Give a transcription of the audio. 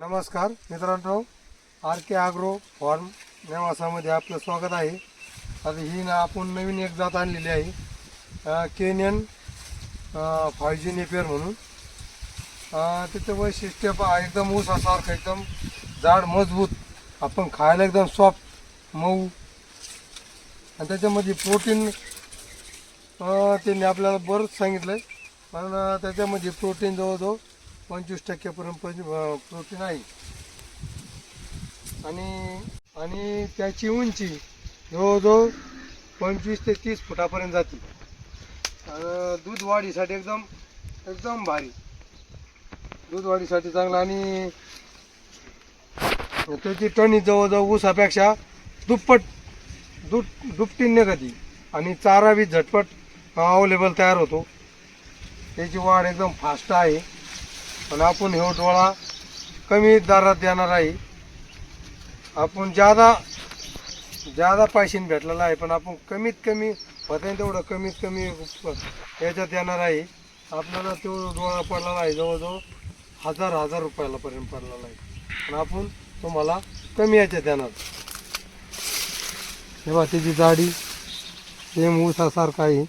नमस्कार मित्रांनो. आर के आग्रो फॉर्म नेवासामध्ये आपलं स्वागत आहे. आता ही ना आपण नवीन एक जात आणलेली आहे. केनियन फायजी नेपियर म्हणून. त्याचं वैशिष्ट्य पहा एकदम ऊसासारखं एकदम जाड मजबूत. आपण खायला एकदम सॉफ्ट मऊ. आणि त्याच्यामध्ये प्रोटीन त्यांनी आपल्याला बरंच सांगितलं आहे पण त्याच्यामध्ये प्रोटीन जवळजवळ पंचवीस टक्क्यापर्यंत प्रोटीन आहे आणि आणि त्याची उंची जवळजवळ पंचवीस ते तीस फुटापर्यंत जाते. दूध वाढीसाठी एकदम एकदम भारी. दूध वाढीसाठी चांगला आणि त्याची टणी जवळजवळ ऊसापेक्षा दुप्पट दुप दुपटीने कधी आणि चारा बी झटपट अवेलेबल तयार होतो. त्याची वाढ एकदम फास्ट आहे. पण आपण हे डोळा कमी दरात देणार आहे. आपण ज्यादा ज्यादा पैशाने भेटलेला आहे पण आपण कमीत कमी होता तेवढं कमीत कमी याच्यात येणार आहे. आपल्याला तो डोळा पडलेला आहे जवळजवळ हजार हजार रुपयाला पर्यंत पडलेला आहे. पण आपण तुम्हाला कमी याच्यात येणार तेव्हा त्याची जाडी सेम ऊसासारखं आहे.